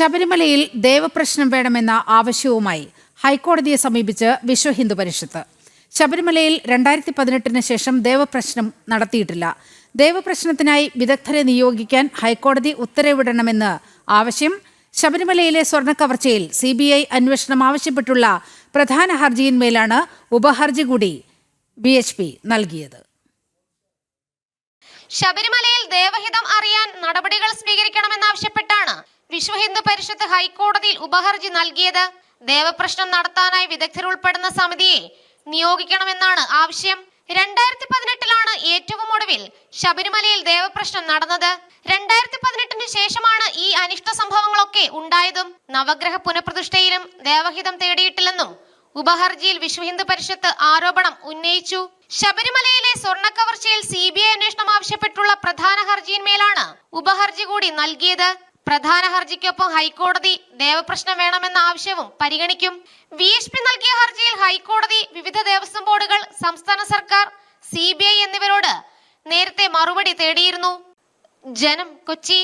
ശബരിമലയിൽ ദേവപ്രശ്നം വേണമെന്ന ആവശ്യവുമായി ഹൈക്കോടതിയെ സമീപിച്ച് വിശ്വ ഹിന്ദു പരിഷത്ത്. ശബരിമലയിൽ രണ്ടായിരത്തി പതിനെട്ടിന് ശേഷം ദേവപ്രശ്നം നടത്തിയിട്ടില്ല. ദേവപ്രശ്നത്തിനായി വിദഗ്ധരെ നിയോഗിക്കാൻ ഹൈക്കോടതി ഉത്തരവിടണമെന്ന് ആവശ്യം. ശബരിമലയിലെ സ്വർണക്കവർച്ചയിൽ സി ബി ഐ അന്വേഷണം ആവശ്യപ്പെട്ടുള്ള പ്രധാന ഹർജിയിന്മേലാണ് ഉപഹർജി കൂടി ബി എച്ച് പി നൽകിയത്. ശബരിമലയിൽ ദേവഹിതം അറിയാൻ നടപടികൾ വിശ്വ ഹിന്ദു പരിഷത്ത് ഹൈക്കോടതിയിൽ ഉപഹർജി നൽകിയത്. ദേവപ്രശ്നം നടത്താനായി വിദഗ്ധരുൾപ്പെടുന്ന സമിതിയെ നിയോഗിക്കണമെന്നാണ് ആവശ്യം. രണ്ടായിരത്തി പതിനെട്ടിലാണ് ഏറ്റവും ഒടുവിൽ ശബരിമലയിൽ ദേവപ്രശ്നം നടന്നത്. രണ്ടായിരത്തി പതിനെട്ടിന് ശേഷമാണ് ഈ അനിഷ്ട സംഭവങ്ങളൊക്കെ ഉണ്ടായതും. നവഗ്രഹ പുനഃപ്രതിഷ്ഠയിലും ദേവഹിതം തേടിയിട്ടില്ലെന്നും ഉപഹർജിയിൽ വിശ്വ ഹിന്ദു പരിഷത്ത് ആരോപണം ഉന്നയിച്ചു. ശബരിമലയിലെ സ്വർണക്കവർച്ചയിൽ സി ബി ഐ അന്വേഷണം ആവശ്യപ്പെട്ടുള്ള പ്രധാന ഹർജിയിന്മേലാണ് ഉപഹർജി കൂടി നൽകിയത്. പ്രധാന ഹർജിക്കൊപ്പം ഹൈക്കോടതി ദേവപ്രശ്നം വേണമെന്ന ആവശ്യവും പരിഗണിക്കും. വി എച്ച് പി നൽകിയ ഹർജിയിൽ ഹൈക്കോടതി വിവിധ ദേവസ്വം ബോർഡുകൾ സംസ്ഥാന സർക്കാർ സി ബി ഐ എന്നിവരോട് നേരത്തെ മറുപടി തേടിയിരുന്നു. ജനം കൊച്ചി.